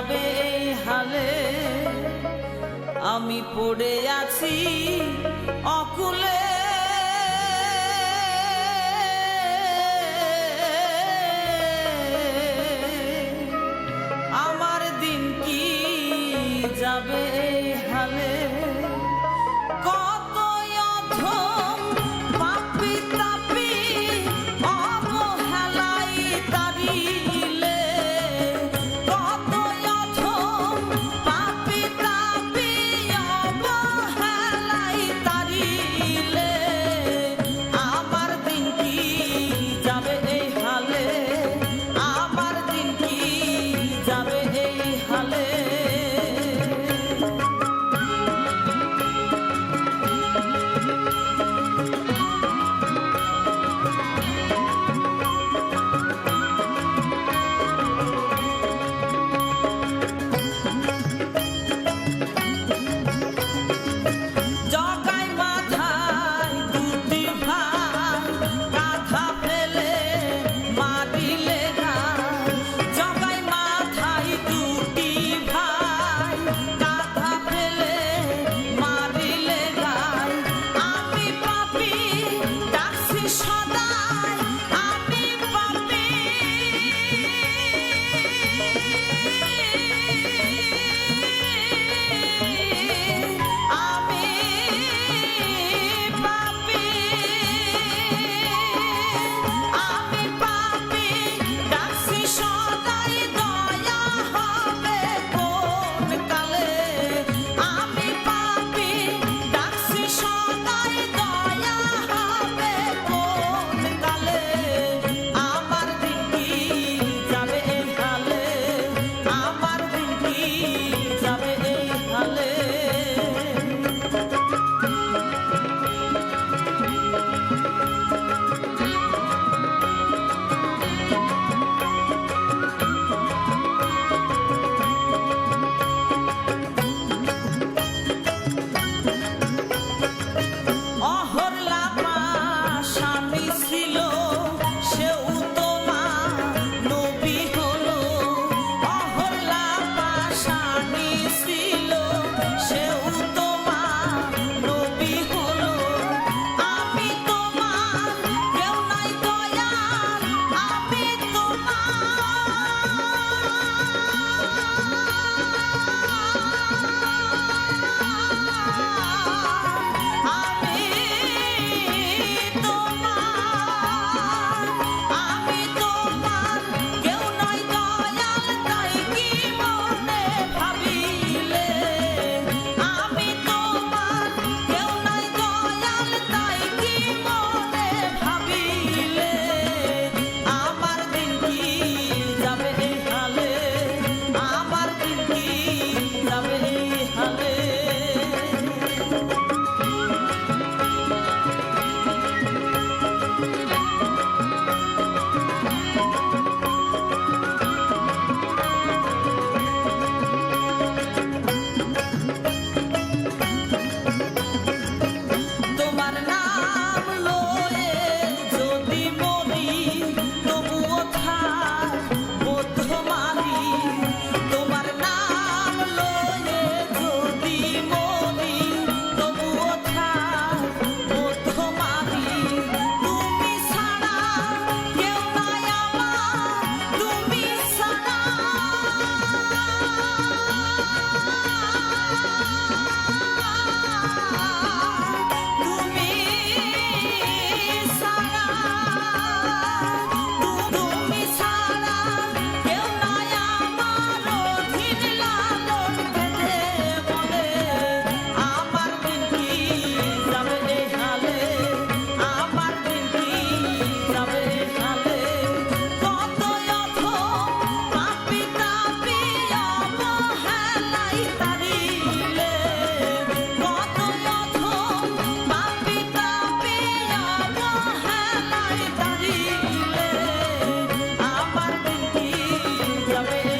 যাবে এই হালে? আমি পড়ে আছি অকুলে। আমার দিন কি যাবে I. i'm sabes.